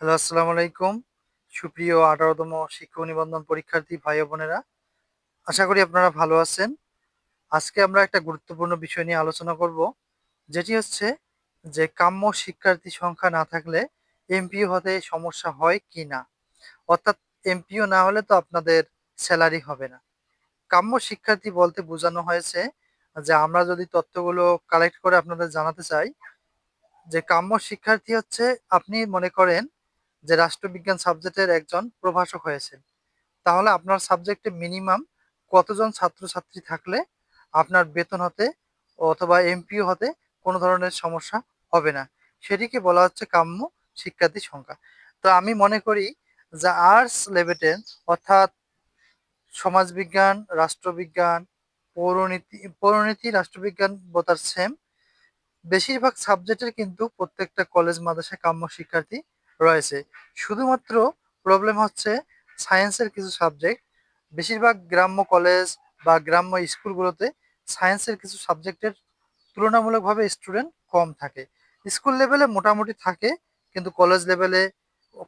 Hello, আসসালামু আলাইকুম। সুপ্রিয় আঠারোতম শিক্ষক নিবন্ধন পরীক্ষার্থী ভাই বোনেরা, আশা করি আপনারা ভালো আছেন। আজকে আমরা একটা গুরুত্বপূর্ণ বিষয় নিয়ে আলোচনা করব, যেটি হচ্ছে যে কাম্য শিক্ষার্থী সংখ্যা না থাকলে এমপিও হতে সমস্যা হয় কি না? অর্থাৎ এমপিও না হলে তো আপনাদের স্যালারি হবে না। কাম্য শিক্ষার্থী বলতে বোঝানো হয়েছে যে আমরা যদি তথ্যগুলো কালেক্ট করে আপনাদের জানাতে চাই, যে কাম্য শিক্ষার্থী হচ্ছে, আপনি মনে করেন যে রাষ্ট্রবিজ্ঞান সাবজেক্টের একজন প্রভাষক হয়েছেন। তাহলে আপনার সাবজেক্টে মিনিমাম কতজন ছাত্রছাত্রী থাকলে আপনার বেতন হতে অথবা এমপিও হতে কোনো ধরনের সমস্যা হবে না। সেটিকে বলা হচ্ছে কাম্য শিক্ষার্থী সংখ্যা। তো আমি মনে করি যে আর্টস লেভেলের অর্থাৎ সমাজবিজ্ঞান, রাষ্ট্রবিজ্ঞান, পৌরনীতি পৌরনীতি, রাষ্ট্রবিজ্ঞান বোতার সেম বেশিরভাগ সাবজেক্টের কিন্তু প্রত্যেকটা কলেজ মাদ্রাসায় কাম্য শিক্ষার্থী রয়েছে। শুধুমাত্র প্রবলেম হচ্ছে সায়েন্সের কিছু সাবজেক্ট বেশিরভাগ গ্রাম্য কলেজ বা গ্রাম্য স্কুলগুলোতে সায়েন্সের কিছু সাবজেক্টের তুলনামূলকভাবে স্টুডেন্ট কম থাকে। স্কুল লেভেলে মোটামুটি থাকে, কিন্তু কলেজ লেভেলে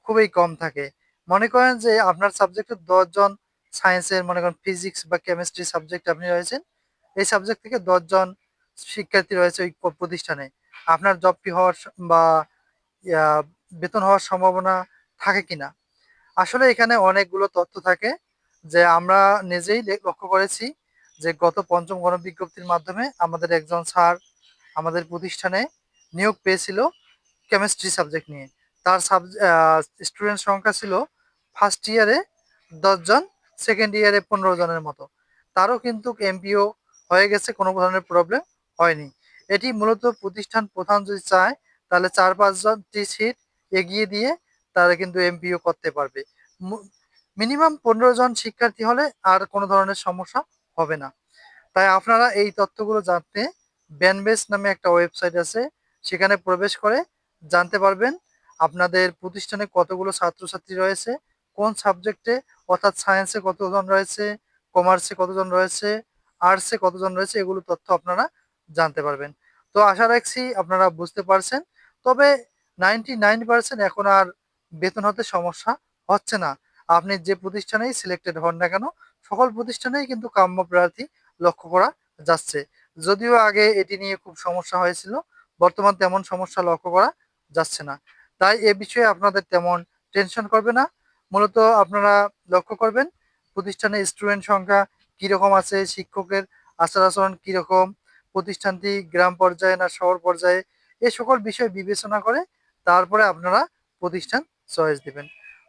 খুবই কম থাকে। মনে করেন যে আপনার সাবজেক্টে দশজন সায়েন্সের মনে করেন ফিজিক্স বা কেমিস্ট্রি সাবজেক্ট আপনি রয়েছেন, এই সাবজেক্ট থেকে দশজন শিক্ষার্থী রয়েছে ওই প্রতিষ্ঠানে। আপনার জবটি হওয়ার বা বেতন হওয়ার সম্ভাবনা থাকে কিনা? আসলে এখানে অনেকগুলো তথ্য থাকে যে আমরা নিজেই লক্ষ্য করেছি যে গত পঞ্চম গণবিজ্ঞপ্তির মাধ্যমে আমাদের একজন স্যার আমাদের প্রতিষ্ঠানে নিয়োগ পেয়েছিল কেমিস্ট্রি সাবজেক্ট নিয়ে। তার সাব স্টুডেন্ট সংখ্যা ছিল ফার্স্ট ইয়ারে দশজন সেকেন্ড ইয়ারে পনেরো জনের মতো। তারও কিন্তু এমপিও হয়ে গেছে, কোনো ধরনের প্রবলেম হয়নি। এটি মূলত প্রতিষ্ঠান প্রধান যদি চায়, তাহলে চার পাঁচজন টি সিট এগিয়ে দিয়ে তারা কিন্তু এমপিও করতে পারবে। মিনিমাম পনেরো জন শিক্ষার্থী হলে আর কোনো ধরনের সমস্যা হবে না। তাই আপনারা এই তথ্যগুলো জানতে ব্যানবেস নামে একটা ওয়েবসাইট আছে, সেখানে প্রবেশ করে জানতে পারবেন আপনাদের প্রতিষ্ঠানে কতগুলো ছাত্রছাত্রী রয়েছে, কোন সাবজেক্টে, অর্থাৎ সায়েন্সে কতজন রয়েছে কমার্সে কতজন রয়েছে আর্টসে কতজন রয়েছে, এগুলো তথ্য আপনারা জানতে পারবেন। তো আশা রাখছি আপনারা বুঝতে পারছেন। তবে নাইনটি নাইন পার্সেন্ট এখন আর বেতন হতে সমস্যা হচ্ছে না। আপনি যে প্রতিষ্ঠানেই সিলেক্টেড হন না কেন, সকল প্রতিষ্ঠানেই কিন্তু কাম্য প্রার্থী লক্ষ্য করা যাচ্ছে। যদিও আগে এটি নিয়ে খুব সমস্যা হয়েছিল, বর্তমান তেমন সমস্যা লক্ষ্য করা যাচ্ছে না। তাই এ বিষয়ে আপনাদের তেমন টেনশন করবে না। মূলত আপনারা লক্ষ্য করবেন প্রতিষ্ঠানে স্টুডেন্ট সংখ্যা কীরকম আছে, শিক্ষকের আচার আচরণ কীরকম, প্রতিষ্ঠানটি গ্রাম পর্যায়ে না শহর পর্যায়ে, এ সকল বিষয় বিবেচনা করে তারপরে আপনারা প্রতিষ্ঠান চয়েস দিবেন।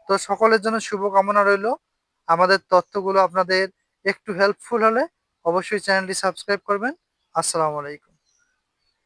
তো সকলের জন্য শুভকামনা রইল। আমাদের তথ্যগুলো আপনাদের একটু হেল্পফুল হলে অবশ্যই চ্যানেলটি সাবস্ক্রাইব করবেন। আসসালামু আলাইকুম।